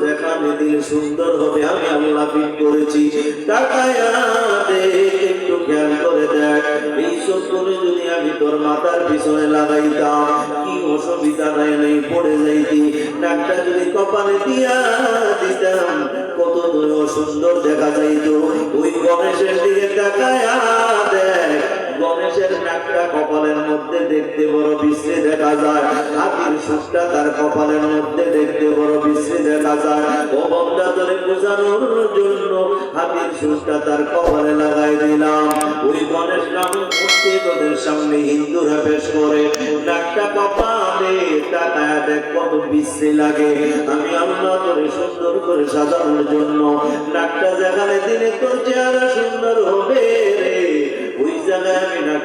যেখানে দিলে সুন্দর হবে, আমি আল্লাহ ফিট করেছি। একটু খেয়াল করে দেখ। এই সব করে যদি আমি তোর মাথার পিছনে লাগাইতাম, কি অসুবিধা নাই, নেই, পড়ে যাইতি। নাকটা যদি কপালে দিয়া দিতাম, কত দূরে সুন্দর দেখা যাইতো। ওই গণেশের দিকে তাকায়া দেখ গণেশের নাকটা কপালের মধ্যে দেখতে বড় বিশ্রী দেখা যায়। হাতির সুখটা তার কপালের মধ্যে দেখতে বড় বিশ্রী দেখা যায়। ও বন্ধা ধরে বোঝানোর জন্য হাতির সুখটা তার কপালে লাগাই দিলাম। ওই গণেশ নাম মূর্তি তোদের সামনে হিন্দুরা পেশ করে। নাকটা কপালে তাকায় দেখ কত বিশ্রী লাগে। আমি আল্লাহ তোরে সুন্দর করে সাজানোর জন্য নাকটা যেখানে দিলে তোর চেহারা সুন্দর হবে।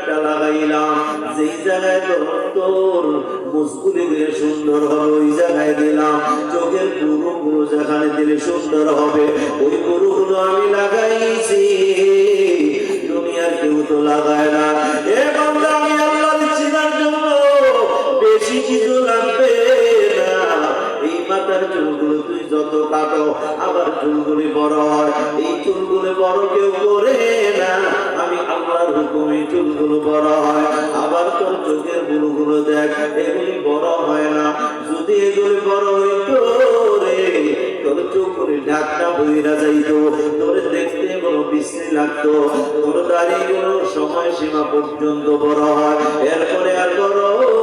নাকটা লাগাইলাম। যেই জায়গায় তোর মুসকুলি দিলে সুন্দর হবে, ওই জায়গায় দিলাম চোখের গুরু গুরু যেখানে দিলে সুন্দর হবে, ওই গুরুগুলো আমি লাগাইছি। দুনিয়ার কেউ তো লাগায় না। জন্য। কিছু লাগবে না। এই চুলগুলো তুই যত কাটো আবার চুলগুলি বড় হয়। এই চুলগুলো বড় কেউ করে না। আমি আল্লাহর হুকুমে চুলগুলো বড় হয়। আবার তোর চোখের গুলোগুলো দেখ, এগুলি বড় হয় না। যদি এগুলি বড় হইতো রে, তোর চোখগুলি ঢাকটা বইরা যাইতো। তোর দেখতে বড় বিশ্রী লাগতো। তোর দাড়িগুলো সময় সীমা পর্যন্ত বড় হয়। এরপরে আর বড়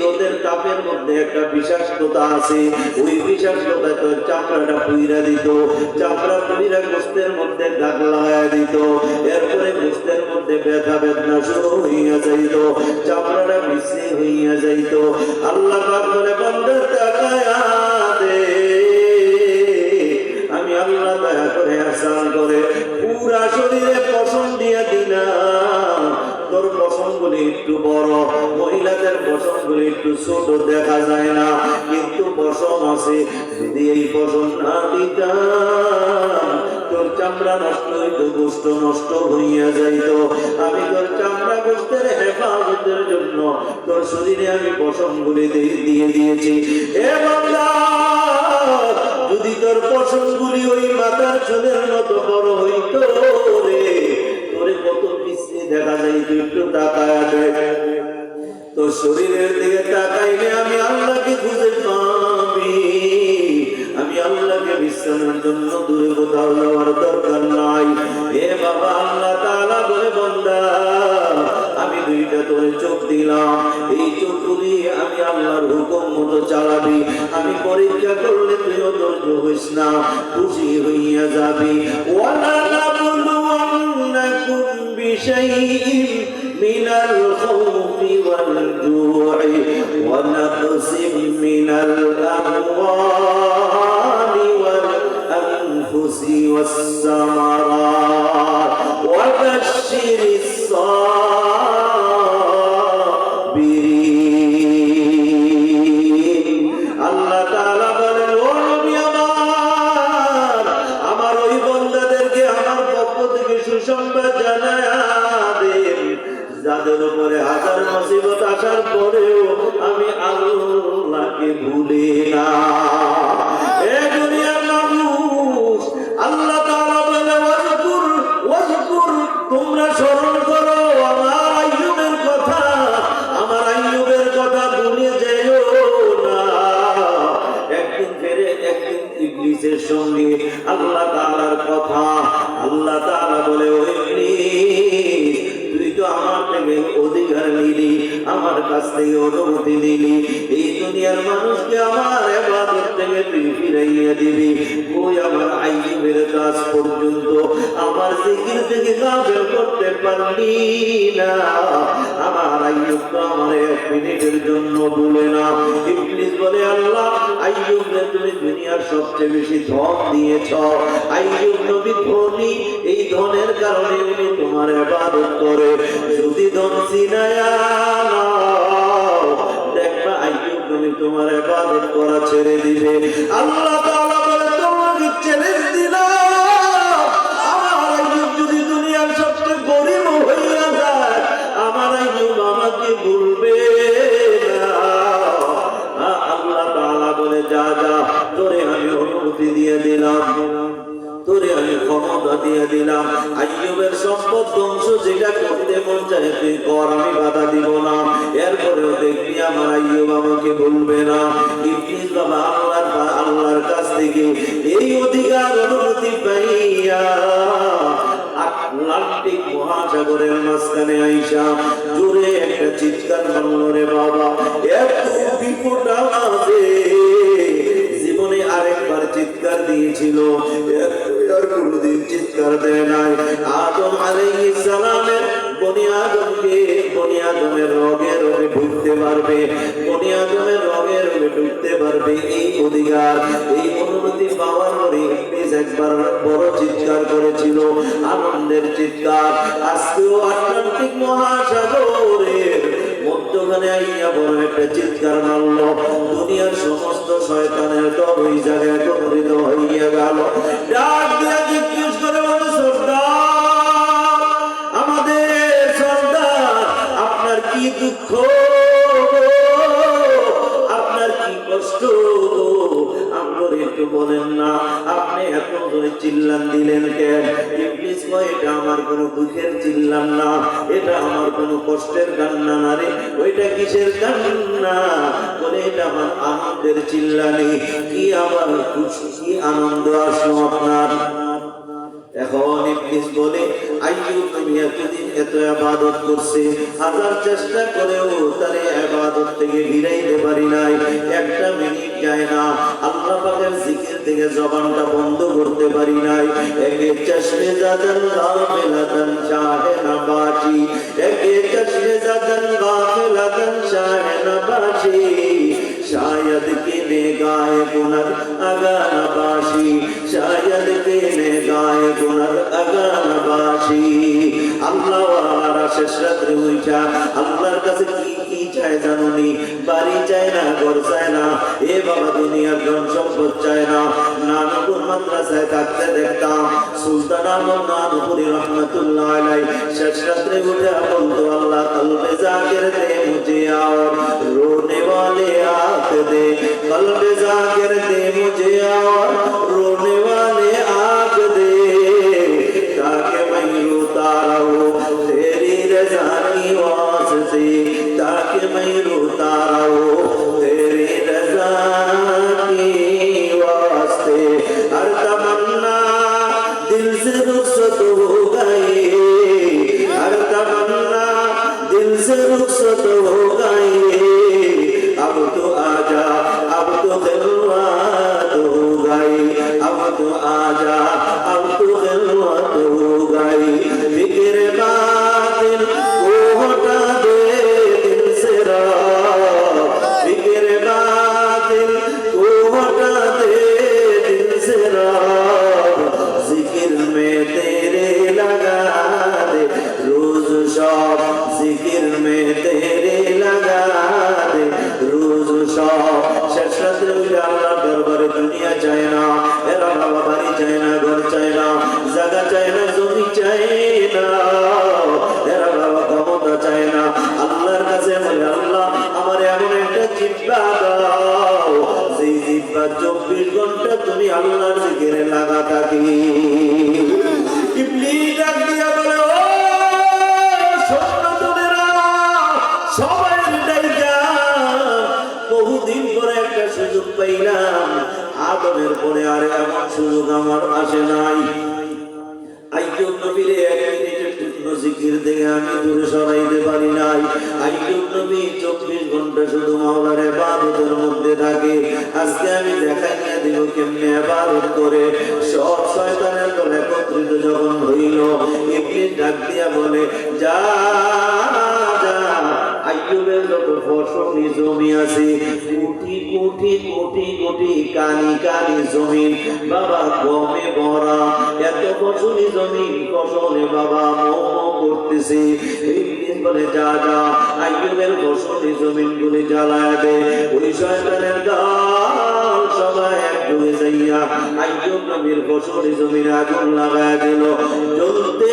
রোদের তাপের মধ্যে একটা বিষাক্ততা আছে। ওই বিষাক্ততা তোর চামড়াটা পুইরা দিত। চামড়া পুইরা গোস্তের মধ্যে দাগ লাগায় দিত। এরপরে গোস্তের মধ্যে ব্যথা বেদনা শুরু হইয়া যাইত। চামড়াটা বিশ্রী হইয়া যাইত। আল্লাহ পাক বলে বন্ধের তাকায়া দে। আমি আল্লাহ দয়া করে আসান করে, পুরা শরীরে পছন্দ দিয়া তোর পছন্দগুলি একটু বড়, মহিলাদের পছন্দগুলি একটু ছোট দেখা যায় না। কিন্তু পছন্দ আছে, যদি এই পছন্দ না দিতাম, তোর চামড়া নষ্ট হইতো গোষ্ঠ নষ্ট হইয়া যাইত। আমি তোর চামড়া গোষ্ঠের হেফাজতের জন্য তোর শরীরে আমি পছন্দগুলি দিয়ে দিয়েছি। যদি তোর পছন্দগুলি ওই মাথার চুলের মতো বড় হইতো রে তোরে কত পিছিয়ে দেখা যাইত একটু তাকায় দেখ তোর শরীরের দিকে তাকাইলে আমি আল্লাহকে খুঁজে পাবি। আমি আল্লাহকে বিশ্রামের জন্য দূরে কোথাও যাওয়ার দরকার নাই। এ বাবা, আল্লাহ তাআলা বলে, বন্দা, আমি দুইটা তোরে চোখ দিলাম। এই চোখগুলি আমি আল্লাহর হুকুম মতো চালাবি। আমি পরীক্ষা করলে তুইও ধৈর্য হইস না, খুশি হইয়া যাবি। ওয়ালা شيء من الخوف والجوع ونقص من الأموال والأنفس والثمرات. وبشر الصالحين আসার পরেও আমি আল্লাহকে ভুলি না। আমার এবাদত কাজ পর্যন্ত আমার করতে পারলি না। আমার আইয়ুব কিন্তু আমার এক মিনিটের জন্য ভুলে না। বলে, আল্লাহ, আইয়ুব তুমি দুনিয়ার সবচেয়ে বেশি ধন দিয়েছ। আইয়ুব নবী ধনী, এই ধনের কারণে তোমার ইবাদত করে। যদি ধন সিনায়া তোমার এবাদত করা ছেড়ে দিবে। আল্লাহ আদমকে বনি আদমের রগে রগে ঢুকতে পারবে, বনি আদমের রগে রগে ঢুকতে পারবে এই অধিকার, এই অনুমতি পাওয়ার পরে ইবলিস একবার বড় চিৎকার করেছিল, আনন্দের চিৎকার। আজকেও আটলান্টিক মহাসাগরের মধ্যখানে আইয়া বড় একটা চিৎকার মারল। দুনিয়ার সমস্ত শয়তানের দল ওই জায়গায় একত্রিত হইয়া গেল। ডাক দিয়া আপনার কি কষ্ট? আমরা একটু বলেন না, আপনি এত ধরে চিল্লান দিলেন কেন? এটা আমার কোনো দুঃখের চিল্লান না, এটা আমার কোনো কষ্টের কান্না না রে, ওইটা কিসের কান্না? বলে, এটা আমার আনন্দের চিল্লানি, কি আবার খুশি, কি আনন্দ আসলো আপনার? এখন ইবলিস বলে আইয়ুব তুমি এতদিন এত ইবাদত করছে, হাজার চেষ্টা করেও তারে ইবাদত থেকে ফিরাইতে পারি নাই। একটা মিনিট যায় না, আল্লাহ পাকের জিকির থেকে জবানটা বন্ধ করতে পারি নাই। একে চশমে জাদান গাফিলাতান শাহে না বাচি একে চশমে জাদান গাফিলাতান শাহে না বাচি शायद के ने गाय पुनर अगन बाशी शायद के ने गाय पुनर अगन बाशी अल्लाह वाला शेष रात्रि हुई जा अल्लाह का से की চায় জানুনি বাড়ি চায় না ঘর চায় না এ বাবা দুনিয়ার ধন সম্পদ চায় না নানপুর মাদ্রাসায় থাকতে দেখতাম সুলতান আলম নানপুরি রহমতুল্লাহ আলাই শেষ রাত্রে উঠে বলতো আল্লাহ কলবে জাগির দে মুঝে आओ रोने वाले आंख दे कल्ब जाकर दे मुझे और بين আমি দূরে সরাইতে পারি নাই। আইয়ুব নবী চব্বিশ ঘণ্টা শুধু মাওলার ইবাদতের মধ্যে থাকে। আজকে আমি দেখাইয়া দিব কেমনে ইবাদত করে। সব শয়তানের দল একত্রিত যখন হইল এমনি ডাক দিয়া বলে, যা ফসলি জমি আছে। কোটি কোটি কোটি কোটি কানি কানি জমি বাবা গমে ভরা। এত ফসলি জমি ফসলে বাবা মোহ করতেছে। জমিন গুলি জ্বালায় আগুন লাগায় দিল। জ্বলতে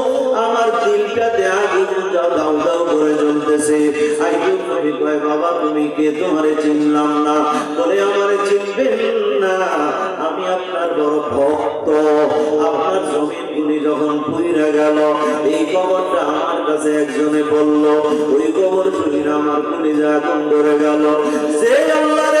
আগুন তুমি এই আমার কাছে একজনে বলল, ওই খবর শুনি আমার কলিজা আগুন ধরে গেল। সে আল্লাহরে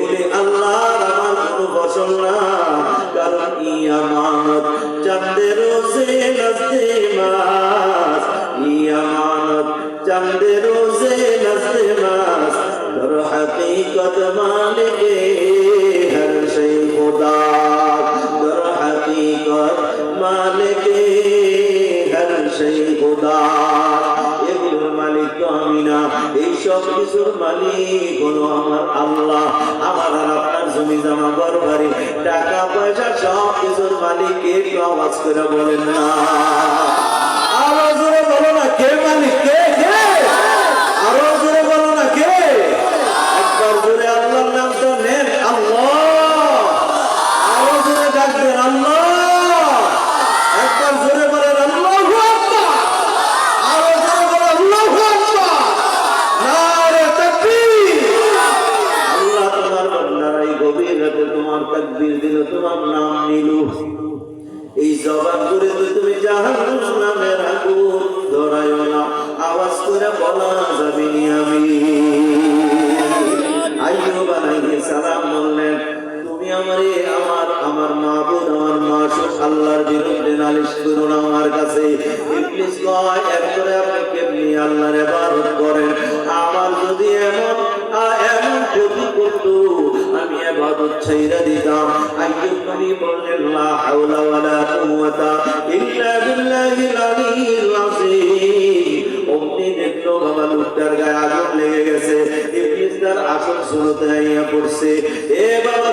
করে আসল শুরুতে আইয়া পড়ছে। এ বাবা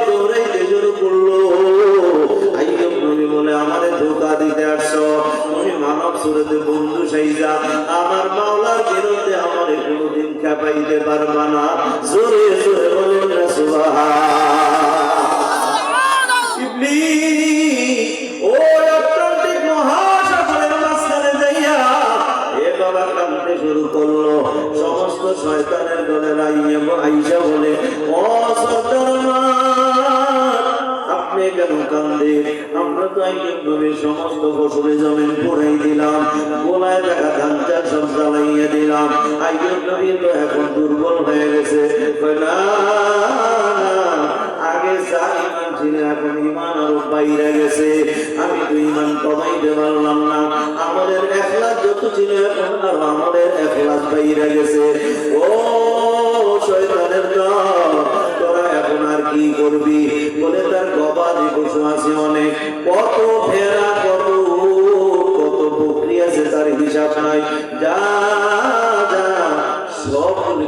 আরও গেছে, আমি তো ইমান কমাইতে পারলাম না। আমাদের একলাস যত ছিল এখন আর আমাদের একলাস বাইরে গেছে। ও শয়তানের দল, তোরা এখন আর কি করবি? বলে তার গবাদি পশু আছে অনেক। কত ভেড়া, কত কত বকরি আছে তার হিসাব নাই। যা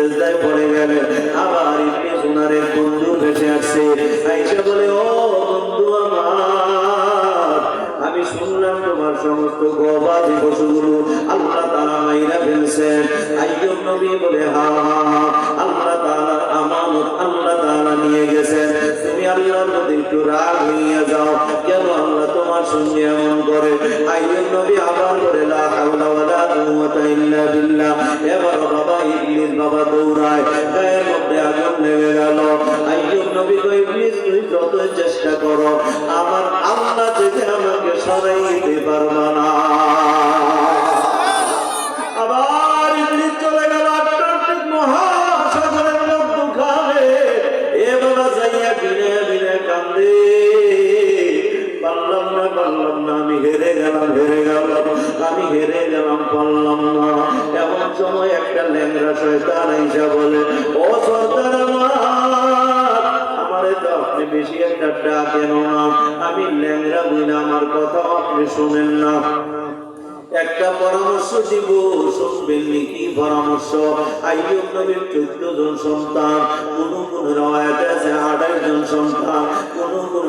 সেজদায় পড়ে গেলেন। আবার কান্দে পারলাম না পারলাম না, আমি হেরে গেলাম হেরে গেলাম, আমি হেরে গেলাম, পারলাম না। এমন সময় একটা ল্যাংরা শয়তান আইসা বলে, ও সর্দার আমারে তো বেশি একটা ডাকেন না। আমি ল্যাংরা বুঝলে আমার কথা আপনি শুনেন না। একটা পরামর্শ দিব। শুনবেন কি পরামর্শ। আইয়ুব নবীর চোদ্দ জন সন্তান, কোন কোন আছে আঠাশ জন সন্তান, কোন কোন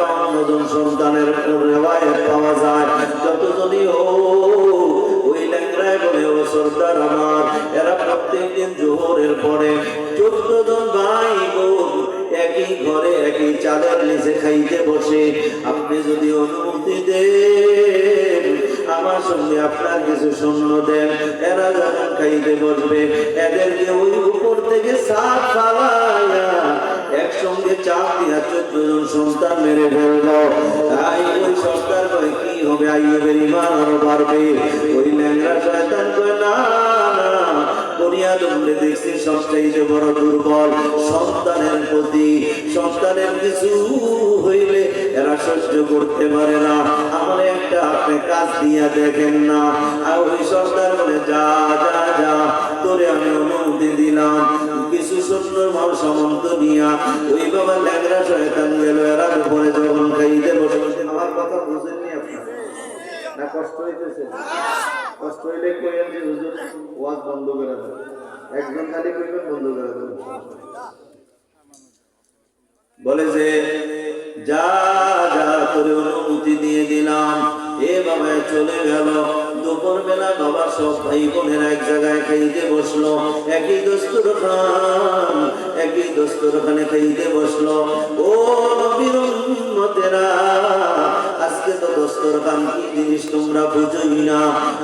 বাউন্ন জন সন্তানের পাওয়া যায়। ওই ল্যাংরায় বলে, ও সর্দার আমার, এরা প্রত্যেকদিন জোহরের পরে চোদ্দ জন ভাই একই ঘরে একই চাঁদের নিচে খাইতে বসে। আপনি যদি অনুমতি দেন আমার সঙ্গে আপনার কিছু শূন্য দেন। এরা যখন খাইতে বসবে, এদেরকে ওই উপর থেকে সাপ ফালাইয়া একসঙ্গে চাপ দিয়া চোদ্দ জন সন্তান মেরে ফেলল তাই ওই সরকার কয়, কি হবে? আইয়ুবের ইমান আরও বাড়বে। ওই ল্যাংরা শয়তান না না দুনিয়া দেখছি সবচাইতে বড় দুর্বল সন্তানের প্রতি। সন্তানের কিছু হইলে এরা সহ্য করতে পারে না। আমার একটা আপনি কাজ দিয়া দেখেন না। আর ওই সন্তান বলে, যা যা যা, তোরে আমি অনুমতি দিলাম। কিছু সুন্দর মাল সামন্ত নিয়া। ওই বাবা ল্যাংরা শয়তান গেল, এরা উপরে যখন খাইতে বসে। আমার কথা বুঝেননি আপনার? না কষ্ট হইতেছে? কষ্ট হইলে কইেন যে হুজুর ওয়াজ বন্ধ করে একজন খালি কইবেন বন্ধ করে বলে যে, যা যা তোরে অনুমতি দিয়ে দিলাম, এ বাবা চলে গেল। দুপুর বেলা বাবা সব ভাই বোনের এক জায়গায় খাইতে বসল। একই দস্তুর খান, একই দস্তুর খানে বসল। ও নবীর উম্মতেরা আজকে তো দস্তর খান কি জিনিস তোমরা বুঝোই না।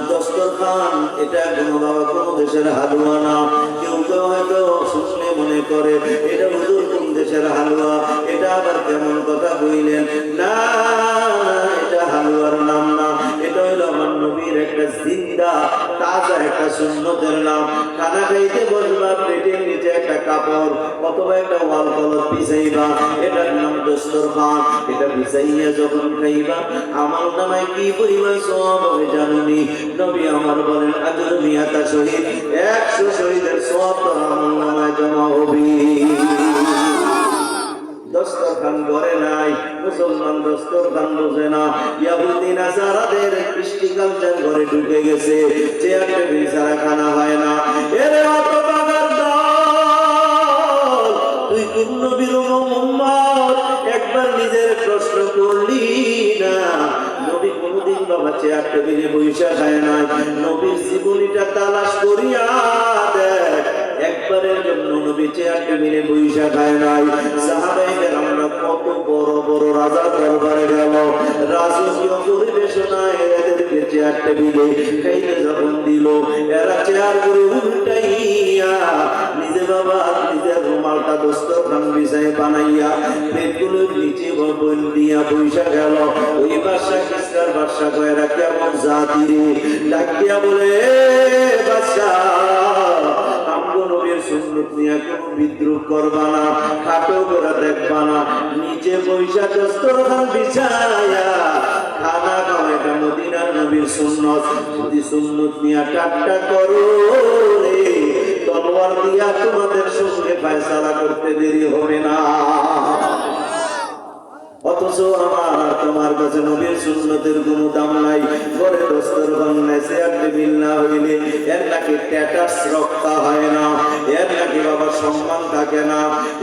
দস্তর খান এটা কোনো বাবা কোনো দেশের হালুয়া না। কেউ কেউ হয়তো শুনলে মনে করে, এটা হুজুর দেশের হালুয়া, এটা আবার কেমন কথা বইলেন না, এটা হালুয়ার নাম না, এটা আমার নবীর একটা জিন্দা, তাজা একটা নাম। খানা খাইতে বসবা প্লেটের নিচে একটা কাপড়, অথবা একটা ওয়াল এটার নাম এটা যখন খাইবা, আমার নামায় কি পরিমাণ সব হবে জানুনি। নবী আমার বলেন, আজর শহীদ, একশো শহীদের সব আমার নামায় জমা হবে। দস্তরখান ঘরে নাই, মুসলমান দস্তরখান বোঝে না। ইয়াহুদি, নাসারাদের কৃষ্টি কালচার ঘরে ঢুকে গেছে, চেয়ার, টেবিল ছাড়া খানা হয় না। এরে অত টাকার তুই কোন নবীর মোহাম্মদ একবার নিজের প্রশ্ন করলি না। নবী কোনদিন বাবা চেয়ার, টেবিলে বৈশা খায় না নবীর জীবনীটা তালাশ করিয়া দেখ একবারের জন্য নবী চেয়ার টেবিলে বৈশা খায় নাই। কত বড় বড় রাজা দরবারে গেল। রাজকীয় পরিবেশনায় এদেরকে চেয়ার টেবিলে যখন দিল। এরা চেয়ার করে উল্টাইয়া নিজে বাবা নিজের রুমালটা দস্তরখান বানাইয়া নিচে বল দিয়া বৈশা গেল। ওই বাসা কিসরার কয়েরা কেমন জাতি রে ডাক বলে, "এ বাদশা বিদ্রুপ করবা না, খাটো করে দেখবা না। পয়সা দস্তরখান বিছায়া, খানা এটা মদিনার নবীর সুন্নত। যদি সুন্নত করো তলোয়ার দিয়া তোমাদের সঙ্গে ফায়সালা করতে দেরি হবে না। অথচ আমার, তোমার কাছে নবীর সুন্নতের কোনো দাম নাই। ঘরে দস্তর নাই চেয়ার টেবিল না হইলে এর নাকি স্ট্যাটাস রক্ষা হয় না, এর নাকি বাবা সম্মান থাকে না।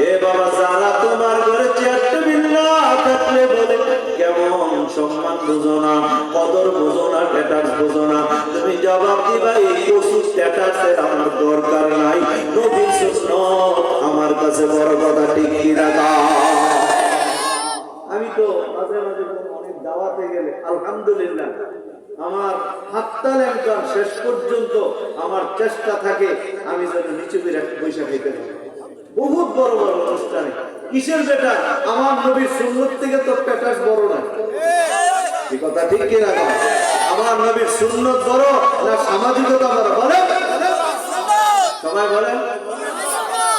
এ বাবা, যারা তোমার ঘরে চেয়ার টেবিল না থাকলে বলে, কেমন সম্মান বুঝো না, কদর বুঝো না স্ট্যাটাস বুঝো না। তুমি জবাব দিবা, এই পশু স্ট্যাটাসের আমার দরকার নাই। নবীর সুন্নত আমার কাছে বড় কথা ঠিক রাখা আমি তো মাঝে মাঝে কোনো অনেক দাওয়াতে গেলে আলহামদুলিল্লাহ আমার হাততাল একজন শেষ পর্যন্ত আমার চেষ্টা থাকে আমি যেন নিচু পয়সা খাইতে পারি। বহুত বড় বড় অনুষ্ঠানে। কিসের বেটা? আমার নবীর সুন্নত থেকে তো স্ট্যাটাস বড় না। এই কথা ঠিক কিনা? আমার নবীর সুন্নত বড় না সামাজিকতা বড়? বলেন। সবাই বলেন।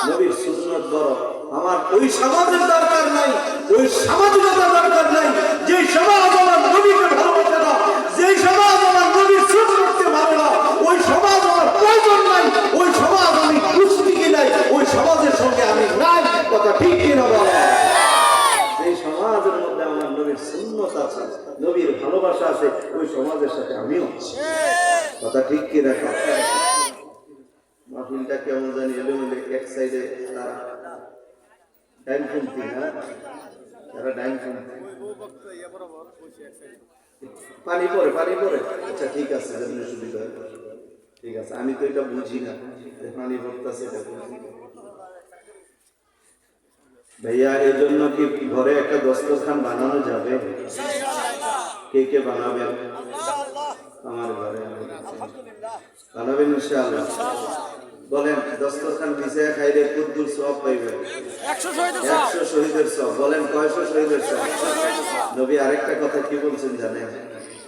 নবীর সুন্নত বড়। আমার ওই সমাজের দরকার নাই, ওই সামাজিকতার দরকার নাই। যে সমাজ আমার নবীকে ভালোবাসে না যে সমাজ আমার নবীর সুন্নতকে ভালো না ওই সমাজ আমার প্রয়োজন নাই ওই সমাজ আমি কুস্তি কি নাই ওই সমাজের সঙ্গে আমি নাই কথা ঠিক কিনা বলা যে সমাজের মধ্যে আমার নবীর সুন্নত আছে নবীর ভালোবাসা আছে ওই সমাজের সাথে আমিও আছি কথা ঠিক কি রাখা মাহফিলটা কেমন জানি এলোমেলো এক সাইডে তারা শুনতি না তারা শুনতি পানি পরে পানি পরে। আচ্ছা ঠিক আছে যেন সুবিধা ঠিক আছে আমি তো এটা বুঝি না। পানি পড়তেছে এটা ভাইয়া এই জন্য কি ঘরে একটা দস্তরখান বানানো যাবে? কে কে বানাবেন? আমার ঘরে। বানাবেন ইনশাআল্লাহ। বলেন দস্তরখান বিছায়া খাইলে কুদ্দুর সব পাইবেন একশো শহীদের সব বলেন কয়শো শহীদের সব নবী আরেকটা কথা কি বলছেন জানেন?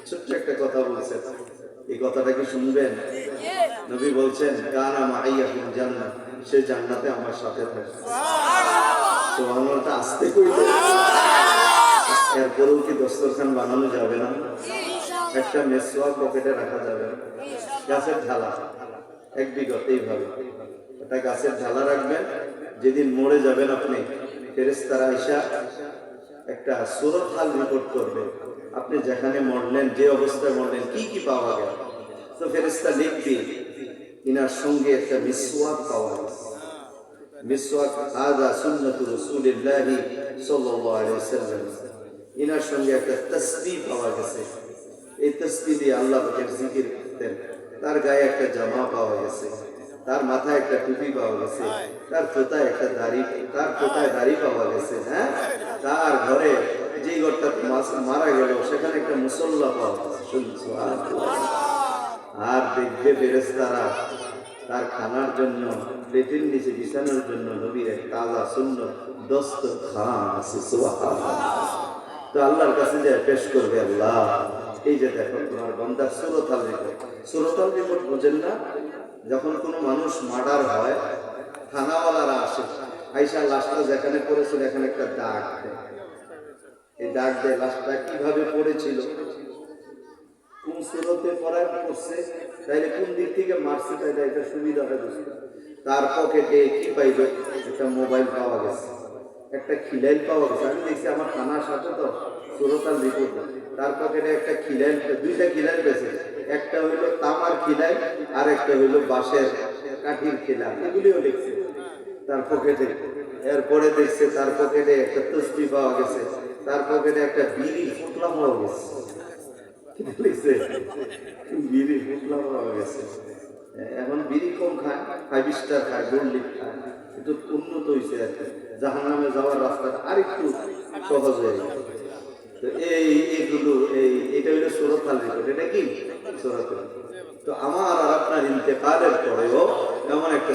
ছোট্ট একটা কথা বলছেন। এই কথাটা কি শুনবেন? নবী বলছেন কানা মাইয়া ফিল জান্নাত সে জান্নাতে আমার সাথে থাকে। তো আমরা আসতে কইল এরপরেও কি দস্তরখান বানানো যাবে না? একটা মেসোয়া পকেটে রাখা যাবে না? গাছের ঢালা। এক বিগত এইভাবে একটা গাছের ঢালা রাখবেন। যেদিন মরে যাবেন আপনি ফেরেস্তারা আইসা একটা সুরত হাল রিপোর্ট করবে আপনি যেখানে মরলেন, যে অবস্থায় মরলেন, কি কি পাওয়া গেল? তো ফেরেস্তা লিখবে, ইনার সঙ্গে একটা মিসওয়াক পাওয়া গেছে মিসওয়াক আদা সুন্নাতু রাসূলিল্লাহি সাল্লাল্লাহু আলাইহি ইনার সঙ্গে একটা তাসবিহ পাওয়া গেছে। এই তাসবিহ দিয়ে আল্লাহ জিকির করতেন। তার গায়ে একটা জামা পাওয়া গেছে, তার মাথায় একটা টুপি পাওয়া গেছে, তার তোতায় একটা দাড়ি, তার তোতায় দাড়ি পাওয়া গেছে হ্যাঁ? তার ঘরে যে ঘরটা মারা গেল, সেখানে একটা মুসল্লা পাওয়া আর দেখবে বেরেস তারা তার খানার জন্য প্লেটের নিচে বিছানোর জন্য নবীর এক তাজা শূন্য দস্ত খান আছে তো আল্লাহর কাছে যে পেশ করবে আল্লাহ। এই যে দেখো, তোমার বন্দার সুরতাল রিপোর্ট। সুরতাল রিপোর্ট বোঝেন না, যখন কোনো মানুষ মার্ডার হয়, থানাওয়ালারা আসে, আইসা লাশটা যেখানে পড়েছিল, এখানে একটা দাগ। এই দাগ দেয় লাশটা কীভাবে পড়েছিল? কোন সুরতে পড়ায় পড়ছে তাইলে কোন দিক থেকে মারছে, তাইলে এটা সুবিধা হয় তার পকেটে কি পাইবে? একটা মোবাইল পাওয়া গেছে। একটা খিলাইল পাওয়া গেছে। আমি দেখছি আমার থানার সাথে তো সুরতাল রিপোর্ট তার পকেটে একটা দুইটা একটা হইল তামার খিলাই আর একটা হইল বাঁশের কাঠির খিলা এগুলিও তার পকেটে। এরপরে দেখছে তার পকেটে একটা তসবি পাওয়া গেছে। তার পকেটে একটা বিড়ি ফুটলা পাওয়া গেছে। বিড়ি ফুটলা পাওয়া গেছে। এখন বিড়ি কম খায় ফাইভ স্টার খায় গোল্ড খায়। একটু উন্নত হয়েছে আর কি। জাহান নামে যাওয়ার রাস্তাটা আরেকটু সহজ হয়ে গেছে। তো এই এগুলো, এই, এটা এটা কি? তো আমার আর আপনার ইন্তেকালের পরেও এমন একটা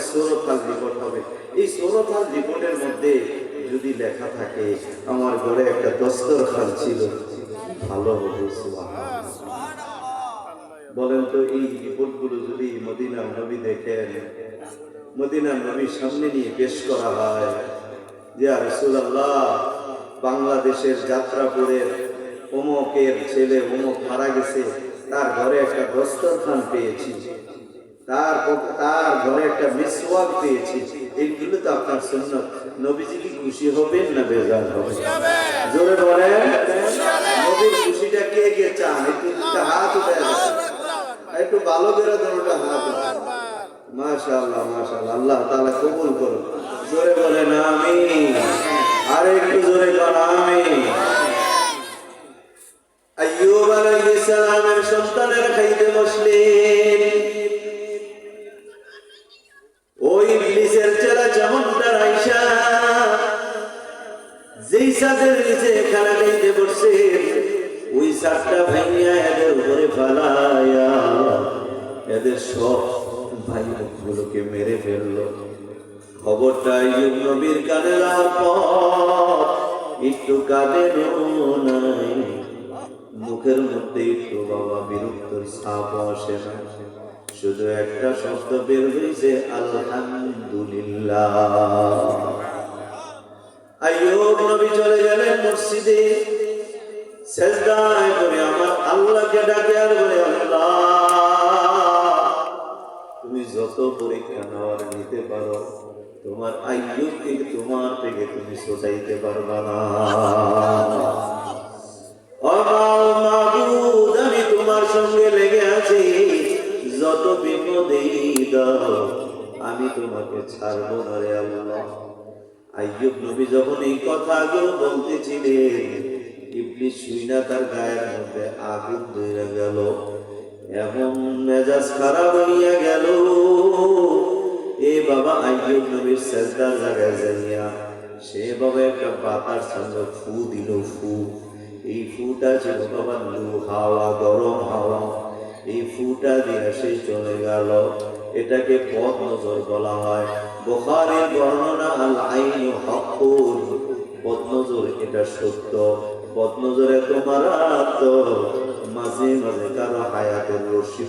হবে। এই সুরতাল রিপোর্টের মধ্যে যদি লেখা থাকে, আমার ঘরে একটা দস্তরখান ছিল। ভালো হবে বলেন তো, এই রিপোর্টগুলো যদি নবী দেখেন, মদিনার নবীর সামনে নিয়ে পেশ করা হয়, যে রসুল্লাহ বাংলাদেশের যাত্রাপুরের অমকের ছেলে অমক মারা গেছে, তার ঘরে একটা দস্তরখান পেয়েছি। তার তার ঘরে একটা মিসওয়াক পেয়েছি। এইগুলো তো আপনার সুন্নত। নবীজি কি খুশি হবেন না বেজার হবে জোরে বলেন, নবীর খুশিটা কে কে চান? একটু হাত উঠে একটু ভালো করে ধরোটা হাত মাশাআল্লাহ মাশাআল্লাহ, আল্লাহ তাআলা কবুল করুন। জোরে বলেন, আমিন। আর একটু জোরে বলেন আইয়ুব আলাইহিস সালামের সন্তানের খাইতে বসলেন। ওই ইবলিসের চেলা চামুন্ডার আইসা যেই সাদের নিচে খানা খাইতে বসছে ওই সাতটা ভাইয়া এদের উপরে ফালায়া এদের সব ভাই গুলোকে মেরে ফেলল। খবরটা ইউব নবীর কানে পর একটু কাঁদে নাই মুখের মধ্যে একটু বাবা বিরক্তর ছাপ আসে না। শুধু একটা শব্দ বের হয়েছে আলহামদুলিল্লাহ। আইয়ুব নবী চলে গেলেন মসজিদে। সেজদায় করে আমার আল্লাহকে ডাকে আর বলে, আল্লাহ, তুমি যত পরীক্ষা নেওয়ার নিতে পারো তোমার আইয়ুবকে তোমার থেকে তুমি ছোটাইতে পারবা না। আমি তোমার সঙ্গে লেগে আছি। যত আমি তোমাকে ছাড়বো না রে আল্লাহ। আইয়ুব নবী যখন এই কথাগুলো বলতেছিলেন, ইবলিস শুইনা তার গায়ের মধ্যে আগুন ধরে গেল। এমন মেজাজ খারাপ হইয়া গেল। এ বাবা, আইয়ুব নবীর সেজদার জায়গায় যাইয়া সে বাবা একটা বাতার সঙ্গে ফু দিল, ফু। এই ফুটা ছিল বাবা লু হাওয়া, গরম হাওয়া। এই ফুটা দিয়ে সে চলে গেল। এটাকে পথ নজর বলা হয়। বোখারের বর্ণনা আল আইন হকুল পথ এটা সত্য। পথ নজর এত মারাত্মক মাঝে মাঝে কারও হায়াতের রশি